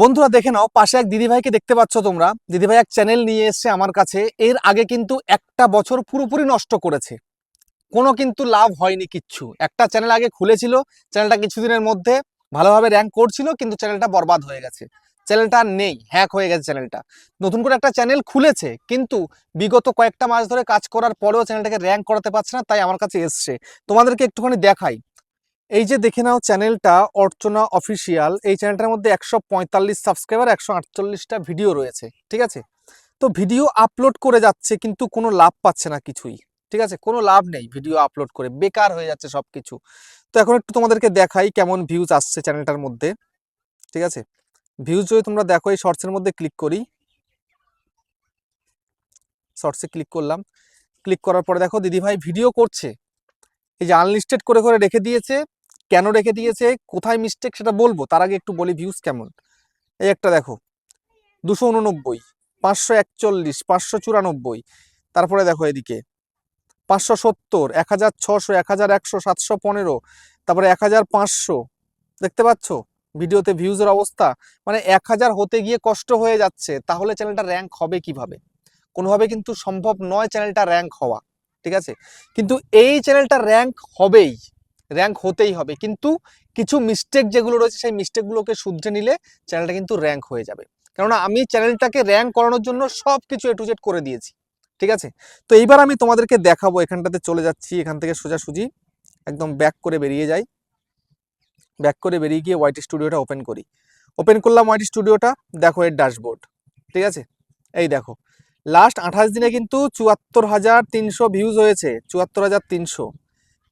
বন্ধুরা দেখে নাও, পাশে এক দিদিভাইকে দেখতে পাচ্ছ তোমরা। দিদিভাই এক চ্যানেল নিয়ে এসছে আমার কাছে। এর আগে কিন্তু একটা বছর পুরোপুরি নষ্ট করেছে। কোনো কিন্তু লাভ হয়নি কিচ্ছু। একটা চ্যানেল আগে খুলেছিল চ্যানেলটা কিছুদিনের মধ্যে ভালোভাবে র্যাঙ্ক করছিল, কিন্তু চ্যানেলটা বরবাদ হয়ে গেছে। চ্যানেলটা নেই হ্যাক হয়ে গেছে চ্যানেলটা নতুন করে একটা চ্যানেল খুলেছে, কিন্তু বিগত কয়েকটা মাস ধরে কাজ করার পরেও চ্যানেলটাকে র্যাঙ্ক করাতে পারছে না, তাই আমার কাছে এসছে। তোমাদেরকে একটুখানি দেখাই। এই যে দেখে নাও চ্যানেলটা অর্চনা অফিসিয়াল, এই চ্যানেলটার মধ্যে একশো পঁয়তাল্লিশ সাবস্ক্রাইবার, একশো আটচল্লিশটা ভিডিও রয়েছে, ঠিক আছে? তো ভিডিও আপলোড করে যাচ্ছে কিন্তু কোনো লাভ পাচ্ছে না কিছুই, ঠিক আছে? কোনো লাভ নেই ভিডিও আপলোড করে, বেকার হয়ে যাচ্ছে সব কিছু তো এখন একটু তোমাদেরকে দেখাই কেমন ভিউজ আসছে চ্যানেলটার মধ্যে, ঠিক আছে? ভিউজ যদি তোমরা দেখো, এই শর্টসের মধ্যে ক্লিক করি। শর্টসে ক্লিক করলাম। ক্লিক করার পরে দেখো, দিদিভাই ভিডিও করছে। এই যে আনলিস্টেড করে করে রেখে দিয়েছে। কেন রেখে দিয়েছে? কোথায় মিস্টেক সেটা বলব? তার আগে একটু বলি ভিউজ কেমন? এই একটা দেখো, দুশো উননব্বই, পাঁচশো একচল্লিশ, পাঁচশো চুরানব্বই, তারপরে দেখো এদিকে, পাঁচশো সত্তর, এক হাজার ছশো, এক হাজার একশো, সাতশো পনেরো, তারপরে এক হাজার পাঁচশো, দেখতে পাচ্ছ? ভিডিওতে ভিউজের অবস্থা মানে এক হাজার হতে গিয়ে কষ্ট হয়ে যাচ্ছে, তাহলে চ্যানেলটা র্যাঙ্ক হবে কীভাবে? কোনোভাবে কিন্তু সম্ভব নয় চ্যানেলটা র্যাঙ্ক হওয়া, ঠিক আছে? কিন্তু এই চ্যানেলটা র্যাঙ্ক হবেই। র্যাঙ্ক হতেই হবে। কিন্তু কিছু মিস্টেক যেগুলো রয়েছে, সেই মিস্টেকগুলোকে শুধরে নিলে চ্যানেলটা কিন্তু র্যাঙ্ক হয়ে যাবে। কেননা আমি চ্যানেলটাকে র্যাঙ্ক করানোর জন্য সব কিছু এ টু জেড করে দিয়েছি। ঠিক আছে? তো এইবার আমি তোমাদেরকে দেখাবো। এখানটাতে চলে যাচ্ছি। এখান থেকে সোজাসুজি একদম ব্যাক করে বেরিয়ে যাই। ব্যাক করে বেরিয়ে গিয়ে ওয়াইটি স্টুডিওটা ওপেন করি। ওপেন করলাম ওয়াইটি স্টুডিওটা দেখো এর ড্যাশবোর্ড ঠিক আছে? এই দেখো। লাস্ট আঠাশ দিনে কিন্তু চুয়াত্তর হাজার তিনশো ভিউজ হয়েছে। চুয়াত্তর হাজার তিনশো।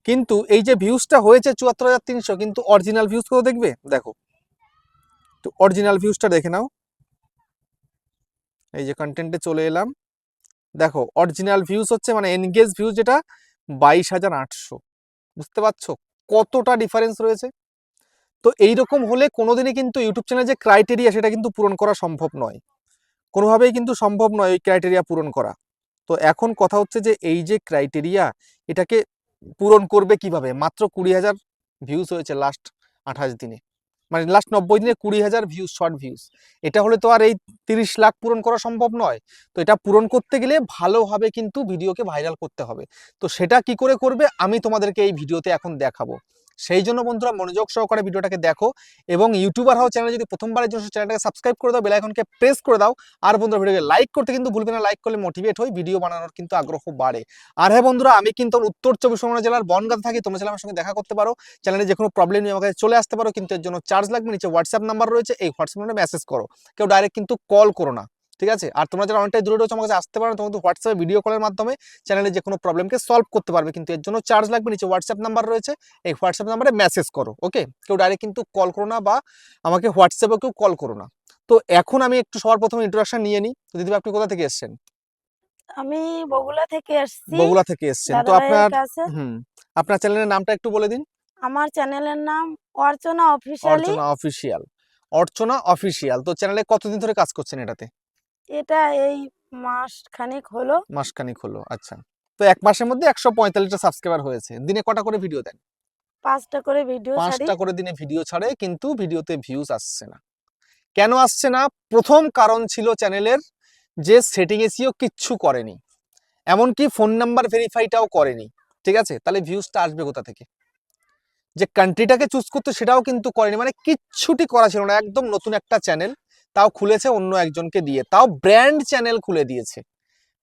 কিন্তু এই যে ভিউজটা হয়েছে চুয়াত্তর হাজার তিনশো, কিন্তু অরিজিনাল ভিউজ কত দেখবে? দেখো। তো অরিজিনাল ভিউজটা দেখে নাও। এই যে কন্টেন্টে চলে এলাম। দেখো অরিজিনাল ভিউজ হচ্ছে মানে এনগেজ ভিউজ যেটা বাইশ হাজার আটশো। বুঝতে পারছ? কতটা ডিফারেন্স রয়েছে? তো এইরকম হলে কোনোদিনই কিন্তু ইউটিউব চ্যানেল যে ক্রাইটেরিয়া সেটা কিন্তু পূরণ করা সম্ভব নয়। কোনোভাবেই কিন্তু সম্ভব নয় ওই ক্রাইটেরিয়া পূরণ করা। তো এখন কথা হচ্ছে যে এই যে ক্রাইটেরিয়া এটাকে পূরণ করবে কীভাবে? মাত্র কুড়ি হাজার ভিউজ হয়েছে লাস্ট আঠাশ দিনে। মানে লাস্ট নব্বই দিনে কুড়ি হাজার ভিউজ শর্ট ভিউজ এটা হলে তো আর এই তিরিশ লাখ পূরণ করা সম্ভব নয়। তো এটা পূরণ করতে গেলে ভালোভাবে কিন্তু ভিডিওকে ভাইরাল করতে হবে। তো সেটা কি করে করবে? আমি তোমাদেরকে এই ভিডিওতে এখন দেখাবো। সেই জন্য বন্ধুরা মনোযোগ সহকারে ভিডিওটাকে দেখো এবং ইউটিউবার হও চ্যানেল যদি প্রথমবারের জন্য চ্যানেলটাকে সাবস্ক্রাইব করে দাও, বেলাইকনকে প্রেস করে দাও আর বন্ধুরা ভিডিওকে লাইক করতে কিন্তু ভুলবে না, লাইক করলে মোটিভেট হই ভিডিও বানানোর কিন্তু আগ্রহ বাড়ে। আর হ্যাঁ বন্ধুরা, আমি কিন্তু উত্তর চব্বিশ পরগনা জেলার বনগাঁ থাকি, তোমরা চ্যানেল আমার সঙ্গে দেখা করতে পারো। চ্যানেলে যে কোনো প্রবলেম নিয়ে আমাকে চলে আসতে পারো, কিন্তু এর জন্য চার্জ লাগবে, নিচে হোয়াটসঅ্যাপ নাম্বার রয়েছে, এই হোয়াটসঅ্যাপ নাম্বারে মেসেজ করো। কেউ ডাইরেক্ট কিন্তু কল করো না। ঠিক আছে? আর তোমরা যারা অনেকটাই দূরে রয়েছে আমার কাছে আসতে পারো তোমরা কিন্তু হোয়াটসঅ্যাপে ভিডিও কলের মাধ্যমে চ্যানেলে যে কোনো প্রবলেমকে সলভ করতে পারবে। কিন্তু এর জন্য চার্জ লাগবে নিচে হোয়াটসঅ্যাপ নাম্বার রয়েছে। এই হোয়াটসঅ্যাপ নাম্বারে মেসেজ করো ওকে কেউ ডাইরেক্ট কিন্তু কল করো না বা আমাকে হোয়াটসঅ্যাপে কেউ কল করো না। তো এখন আমি একটু সবার প্রথমে ইন্ট্রোডাকশন নিয়ে নিই। তো দিদিভাই আপনি কোথা থেকে এসেছেন? আমি বগুলা থেকে এসেছি। বগুলা থেকে এসেছেন। তো আপনার হুম আপনার চ্যানেলের নামটা একটু বলে দিন। আমার চ্যানেলের নাম Archana officially Archana official Archana official তো চ্যানেলে কতদিন ধরে কাজ করছেন এটাতে? এটা এই মাস খানিক হলো। মাসখানিক হলো আচ্ছা। তো এক মাসের মধ্যে একশো পঁয়তাল্লিশটা সাবস্ক্রাইবার হয়েছে। দিনে কটা করে ভিডিও দেন? পাঁচটা করে ভিডিও ছাড়ি। পাঁচটা করে দিনে ভিডিও ছাড়ে কিন্তু ভিডিওতে ভিউজ আসছে না। কেন আসছে না? প্রথম কারণ ছিল চ্যানেলের যে সেটিং এসিও কিচ্ছু করেনি। এমনকি ফোন নাম্বার ভেরিফাইটাও করেনি। ঠিক আছে? তাহলে ভিউজটা আসবে কোথা থেকে? যে কান্ট্রিটাকে চুজ করতে সেটাও কিন্তু করেনি। মানে কিচ্ছুটি করা ছিল না। একদম নতুন একটা চ্যানেল তাও খুলেছে অন্য একজনকে দিয়ে। তাও ব্র্যান্ড চ্যানেল খুলে দিয়েছে।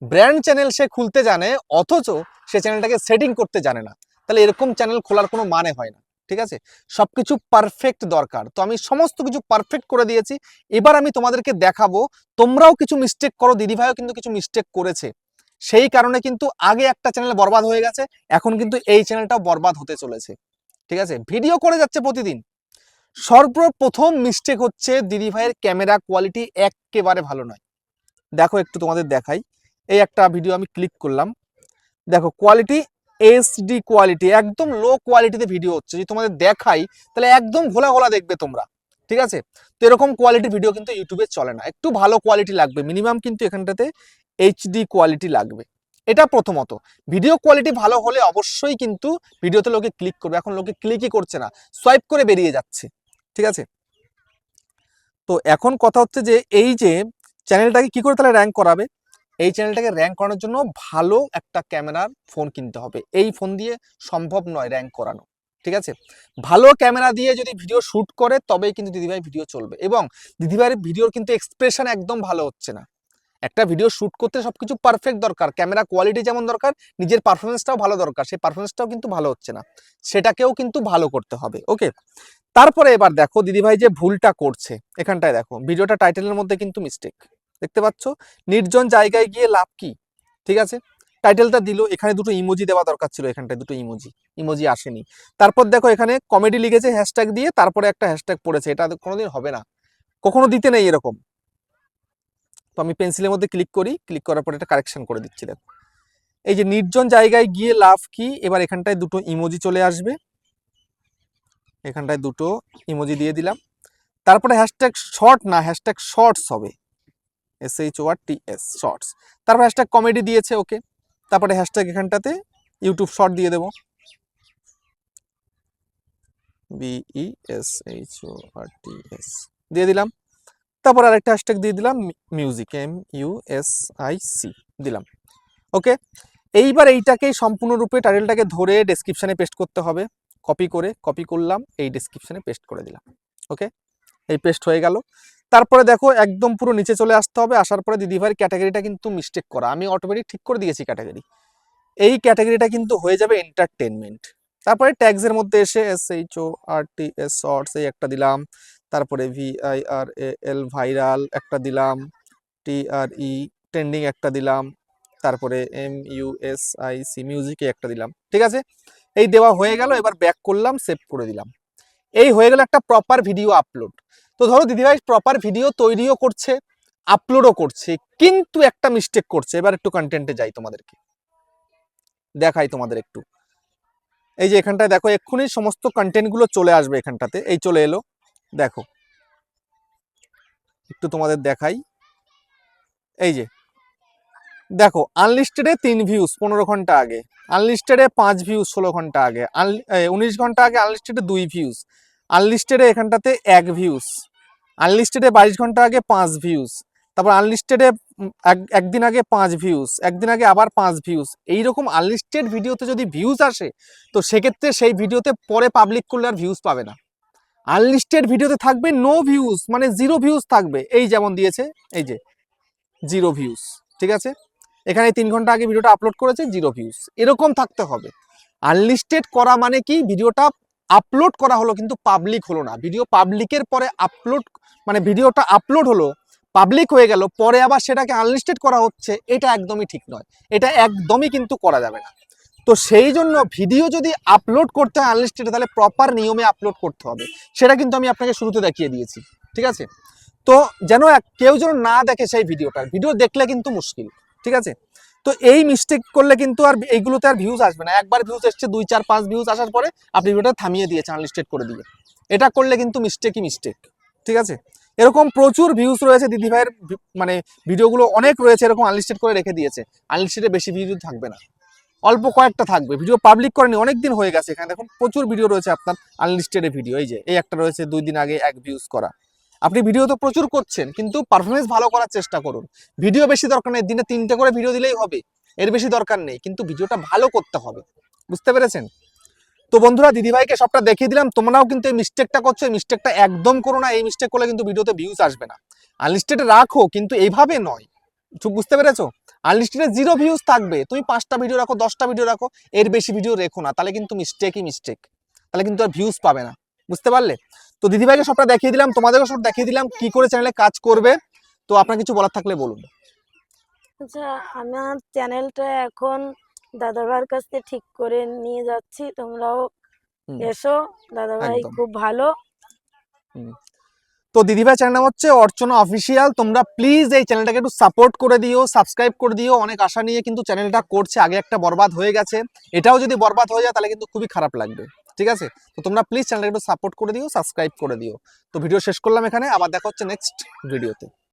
ব্র্যান্ড চ্যানেল সে খুলতে জানে, অথচ সে চ্যানেলটাকে সেটিং করতে জানে না। তাহলে এরকম চ্যানেল খোলার কোনো মানে হয় না, ঠিক আছে? সবকিছু পারফেক্ট দরকার। তো আমি সমস্ত কিছু পারফেক্ট করে দিয়েছি। এবার আমি তোমাদেরকে দেখাবো, তোমরাও কিছু মিস্টেক করো, দিদিভাইও কিন্তু কিছু মিস্টেক করেছে। সেই কারণে কিন্তু আগে একটা চ্যানেল বরবাদ হয়ে গেছে, এখন কিন্তু এই চ্যানেলটাও বরবাদ হতে চলেছে। ঠিক আছে? ভিডিও করে যাচ্ছে প্রতিদিন। সর্বপ্রথম মিস্টেক হচ্ছে দিদিভাইয়ের ক্যামেরা কোয়ালিটি একেবারে ভালো নয়। দেখো একটু তোমাদের দেখাই। এই একটা ভিডিও আমি ক্লিক করলাম। দেখো কোয়ালিটি এইচডি কোয়ালিটি একদম লো কোয়ালিটিতে ভিডিও হচ্ছে। যদি তোমাদের দেখাই, তাহলে একদম ঘোলা ঘোলা দেখবে তোমরা। ঠিক আছে? তো এরকম কোয়ালিটির ভিডিও কিন্তু ইউটিউবে চলে না। একটু ভালো কোয়ালিটি লাগবে। মিনিমাম কিন্তু এখানটাতে এইচডি কোয়ালিটি লাগবে। এটা প্রথমত। ভিডিও কোয়ালিটি ভালো হলে অবশ্যই কিন্তু ভিডিওতে লোকে ক্লিক করবে। এখন লোকে ক্লিকই করছে না। সোয়াইপ করে বেরিয়ে যাচ্ছে। ঠিক আছে? তো এখন কথা হচ্ছে যে এই যে চ্যানেলটাকে কি করে তাহলে র্যাঙ্ক করাবে? এই চ্যানেলটাকে র্যাঙ্ক করানোর জন্য ভালো একটা ক্যামেরার ফোন কিনতে হবে। এই ফোন দিয়ে সম্ভব নয় র্যাঙ্ক করানো, ঠিক আছে? ভালো ক্যামেরা দিয়ে যদি ভিডিও শ্যুট করে, তবেই কিন্তু দিদিভাই ভিডিও চলবে। এবং দিদিভাইয়ের ভিডিওর কিন্তু এক্সপ্রেশন একদম ভালো হচ্ছে না। একটা ভিডিও শ্যুট করতে সবকিছু পারফেক্ট দরকার। ক্যামেরা কোয়ালিটি যেমন দরকার, নিজের পারফরমেন্সটাও ভালো দরকার। সেই পারফরমেন্সটাও কিন্তু ভালো হচ্ছে না। সেটাকেও কিন্তু ভালো করতে হবে ওকে তারপরে এবার দেখো দিদিভাই যে ভুলটা করছে, এখানটায় দেখো, ভিডিওটা টাইটেলের মধ্যে কিন্তু মিস্টেক দেখতে পাচ্ছ? নির্জন জায়গায় গিয়ে লাভ কি? ঠিক আছে? টাইটেলটা দিল, এখানে দুটো ইমোজি দেওয়া দরকার ছিল, এখানটায় দুটো ইমোজি ইমোজি আসেনি। তারপর দেখো এখানে কমেডি লিখেছে হ্যাশট্যাগ দিয়ে, তারপরে একটা হ্যাশট্যাগ পড়েছে, এটা কোনোদিন হবে না। কখনো দিতে নেই এরকম। তো আমি পেন্সিলের মধ্যে ক্লিক করি ক্লিক করার পর এটা কারেকশন করে দিচ্ছি, দেখো। এই যে নির্জন জায়গায় গিয়ে লাভ কি? এবার এখানটায় দুটো ইমোজি চলে আসবে। এখানটায় দুটো ইমোজি দিয়ে দিলাম। তারপরে হ্যাশট্যাগ শর্ট না হ্যাশট্যাগ শর্টস হবে। S H O R T S shorts তারপর হ্যাশট্যাগ কমেডি দিয়েছে ওকে। তারপরে হ্যাশট্যাগ এখানটাতে ইউটিউব শর্ট দিয়ে দেবো। BE S H O R T S দিয়ে দিলাম। তারপর আরেকটা হ্যাশট্যাগ দিয়ে দিলাম music M U S I C দিলাম। ওকে? এইবার এইটাকেই সম্পূর্ণরূপে টাইটেলটাকে ধরে ডেসক্রিপশানে পেস্ট করতে হবে। কপি করে কপি করলাম, এই ডেসক্রিপশানে পেস্ট করে দিলাম ওকে এই পেস্ট হয়ে গেল। তারপরে দেখো একদম পুরো নিচে চলে আসতে হবে, আসার পরে দিদিভাইয়ের ক্যাটাগরিটা কিন্তু মিস্টেক করা। আমি অটোমেটিক ঠিক করে দিয়েছি ক্যাটাগরি এই ক্যাটাগরিটা কিন্তু হয়ে যাবে এন্টারটেনমেন্ট তারপরে ট্যাক্সের মধ্যে এসে S H O R T S shorts এই একটা দিলাম, তারপরে V I R A L viral একটা দিলাম টি আর ই ট্রেন্ডিং একটা দিলাম, তারপরে M U S I C মিউজিকে একটা দিলাম, ঠিক আছে? এই দেওয়া হয়ে গেল, এবার ব্যাক করলাম সেভ করে দিলাম। এই হয়ে গেল একটা প্রপার ভিডিও আপলোড তো ধরো দিদিভাই প্রপার ভিডিও তৈরিও করছে আপলোডও করছে, কিন্তু একটা মিস্টেক করছে। এবার একটু কন্টেন্টে যাই তোমাদেরকে। দেখাই তোমাদের একটু। এই যে এখানটায় দেখো, এক্ষুনি সমস্ত কন্টেন্টগুলো চলে আসবে এখানটাতে। এই চলে এলো। দেখো। একটু তোমাদের দেখাই। এই যে দেখো আনলিস্টেডে তিন ভিউজ পনেরো ঘণ্টা আগে। আনলিস্টেডে পাঁচ ভিউজ ষোলো ঘণ্টা আগে। উনিশ ঘণ্টা আগে আনলিস্টেডে দুই ভিউজ আনলিস্টেডে এখানটাতে এক ভিউজ আনলিস্টেডে বাইশ ঘণ্টা আগে পাঁচ ভিউজ তারপর আনলিস্টেডে একদিন আগে পাঁচ ভিউজ একদিন আগে আবার পাঁচ ভিউজ এইরকম আনলিস্টেড ভিডিওতে যদি ভিউজ আসে, তো সেক্ষেত্রে সেই ভিডিওতে পরে পাবলিক করলে আর ভিউজ পাবে না। আনলিস্টেড ভিডিওতে থাকবে নো ভিউজ মানে জিরো ভিউজ থাকবে। এই যেমন দিয়েছে, এই যে জিরো ভিউজ ঠিক আছে? এখানে তিন ঘণ্টা আগে ভিডিওটা আপলোড করেছে জিরো ভিউজ এরকম থাকতে হবে। আনলিস্টেড করা মানে কি? ভিডিওটা আপলোড করা হলো কিন্তু পাবলিক হলো না। ভিডিও পাবলিকের পরে আপলোড মানে ভিডিওটা আপলোড হলো পাবলিক হয়ে গেল, পরে আবার সেটাকে আনলিস্টেড করা হচ্ছে, এটা একদমই ঠিক নয়। এটা একদমই কিন্তু করা যাবে না। তো সেই জন্য ভিডিও যদি আপলোড করতে হয় আনলিস্টেড তাহলে প্রপার নিয়মে আপলোড করতে হবে। সেটা কিন্তু আমি আপনাকে শুরুতে দেখিয়ে দিয়েছি। ঠিক আছে? তো যেন কেউ যেন না দেখে সেই ভিডিওটা ভিডিও দেখলে কিন্তু মুশকিল। ঠিক আছে? তো এই মিস্টেক করলে কিন্তু আর এইগুলোতে আর ভিউজ আসবে না। একবার ভিউজ এসছে, দুই, চার, পাঁচ ভিউজ আসার পরে আপনি ভিডিওটা থামিয়ে দিয়েছেন আনলিস্টেড করে দিয়ে এটা করলে কিন্তু মিস্টেকই মিস্টেক ঠিক আছে? এরকম প্রচুর ভিউজ রয়েছে দিদিভাইয়ের ভি- মানে ভিডিওগুলো অনেক রয়েছে এরকম আনলিস্টেড করে রেখে দিয়েছে। আনলিস্টেডে বেশি ভিডিও থাকবে না। অল্প কয়েকটা থাকবে। ভিডিও পাবলিক করেনি অনেক দিন হয়ে গেছে এখানে। দেখুন, প্রচুর ভিডিও রয়েছে আপনার আনলিস্টেডে ভিডিও এই যে, এই একটা রয়েছে দুই দিন আগে এক ভিউজ করা। আপনি ভিডিও তো প্রচুর করছেন, কিন্তু পারফরমেন্স ভালো করার চেষ্টা করুন। ভিডিও বেশি দরকার নেই, দিনে তিনটে করে ভিডিও দিলেই হবে। এর বেশি দরকার নেই, কিন্তু ভিডিওটা ভালো করতে হবে। বুঝতে পেরেছেন? তো বন্ধুরা, দিদিভাইকে সবটা দেখিয়ে দিলাম, তোমরাও কিন্তু এই মিস্টেকটা করছ, এই মিস্টেকটা একদম করো না, এই মিস্টেক করলে কিন্তু ভিডিওতে ভিউজ আসবে না। আনলিস্টেড রাখো, কিন্তু এইভাবে নয়। বুঝতে পেরেছ? আনলিস্টেডে জিরো ভিউজ থাকবে, তুমি পাঁচটা ভিডিও রাখো, দশটা ভিডিও রাখো, এর বেশি ভিডিও রেখো না, তাহলে কিন্তু মিস্টেকই মিস্টেক তাহলে কিন্তু আর ভিউজ পাবে না। বুঝতে পারলে? তো দিদিভাইকে সবটা দেখিয়ে দিলাম তোমাদেরকে সব দেখিয়ে দিলাম কি করে চ্যানেলে কাজ করবে। তো আপনার কিছু বলার থাকলে বলুন। আচ্ছা আমার চ্যানেলটা এখন দাদাভাইয়ের কাছ থেকে ঠিক করে নিয়ে যাচ্ছি তোমরাও এসো দাদাভাই। খুব ভালো। তো দিদিভাই চ্যানেল নাম হচ্ছে অর্চনা অফিসিয়াল তোমরা প্লিজ এই চ্যানেলটাকে একটু সাপোর্ট করে দিও সাবস্ক্রাইব করে দিও অনেক আশা নিয়ে কিন্তু চ্যানেলটা করছে আগে একটা বরবাদ হয়ে গেছে। এটাও যদি বরবাদ হয়ে যায় তাহলে কিন্তু খুবই খারাপ লাগবে। ঠিক আছে? তো তোমরা প্লিজ চ্যানেলটা একটু সাপোর্ট করে দিও সাবস্ক্রাইব করে দিও। তো ভিডিও শেষ করলাম এখানে, আবার দেখা হচ্ছে নেক্সট ভিডিওতে